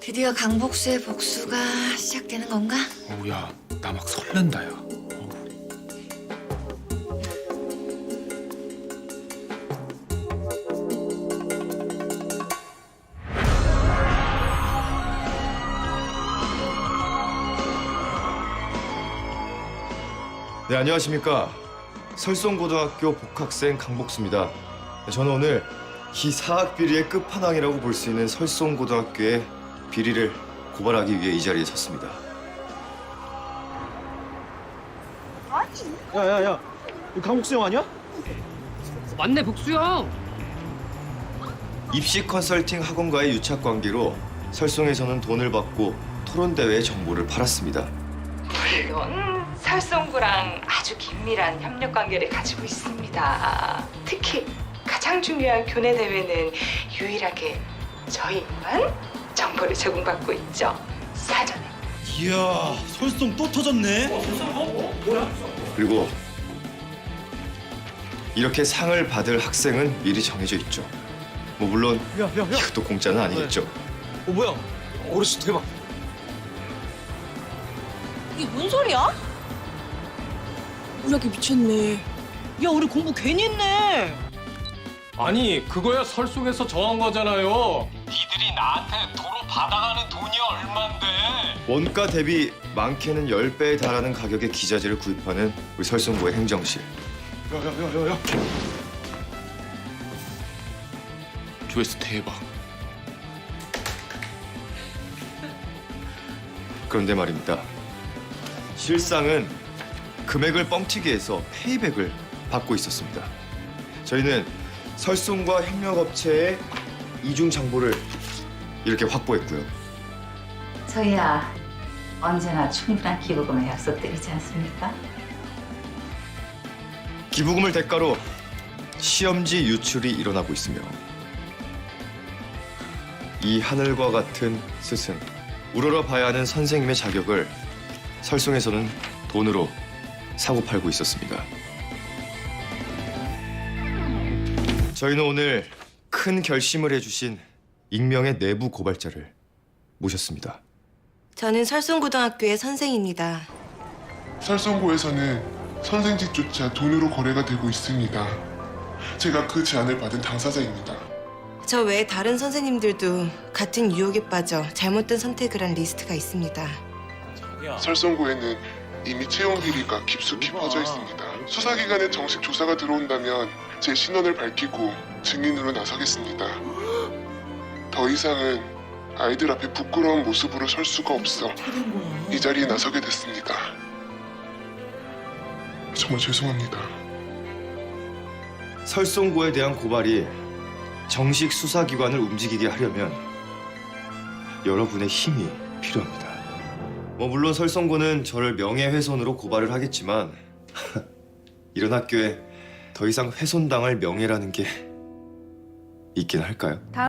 드디어 강복수의 복수가 시작되는 건가? 어우야, 나 막 설렌다, 야. 어우. 네, 안녕하십니까. 설송고등학교 복학생 강복수입니다. 저는 오늘 이 사학 비리의 끝판왕이라고 볼 수 있는 설송고등학교의 비리를 고발하기 위해 이 자리에 섰습니다. 야야야 이거 강복수 형 아니야? 맞네 복수야. 입시 컨설팅 학원과의 유착 관계로 설송에서는 돈을 받고 토론 대회의 정보를 팔았습니다. 설송구랑 아주 긴밀한 협력 관계를 가지고 있습니다. 특히 가장 중요한 교내 대회는 유일하게 저희만 정보를 제공받고 있죠. 사전에. 이야 설송 또 터졌네 그리고 이렇게 상을 받을 학생은 미리 정해져 있죠. 뭐 물론 야 야 야 이것도 공짜는 아니겠죠. 어 뭐야 어르신 대박 이게 뭔 소리야? 우리 학교 미쳤네. 야, 우리 공부 괜히 했네. 아니 그거야 설송에서 정한 거잖아요 니들이 나한테 도로 받아가는 돈이 얼만데 원가 대비 많게는 10배에 달하는 가격의 기자재를 구입하는 우리 설송고의 행정실. 야야야야야 조회수 대박 그런데 말입니다. 실상은 금액을 뻥튀기 해서 페이백을 받고 있었습니다. 저희는 설송과 협력업체의 이중 정보를 이렇게 확보했고요. 저희야 언제나 충분한 기부금을 약속드리지 않습니까? 기부금을 대가로 시험지 유출이 일어나고 있으며 이 하늘과 같은 스승 우러러 봐야 하는 선생님의 자격을 설송에서는 돈으로 사고 팔고 있었습니다. 저희는 오늘 큰 결심을 해주신 익명의 내부 고발자를 모셨습니다. 저는 설송고등학교의 선생입니다. 설송고에서는 선생직조차 돈으로 거래가 되고 있습니다. 제가 그 제안을 받은 당사자입니다. 저 외에 다른 선생님들도 같은 유혹에 빠져 잘못된 선택을 한 리스트가 있습니다. 설송고에는 이미 채용 비리가 깊숙이 퍼져 있습니다. 수사기관의 정식 조사가 들어온다면 제 신원을 밝히고 증인으로 나서겠습니다. 더 이상은 아이들 앞에 부끄러운 모습으로 설 수가 없어 이 자리에 나서게 됐습니다. 정말 죄송합니다. 설송고에 대한 고발이 정식 수사기관을 움직이게 하려면 여러분의 힘이 필요합니다. 뭐 물론 설송고는 저를 명예훼손으로 고발을 하겠지만 이런 학교에 더 이상 훼손당할 명예라는 게 있긴 할까요?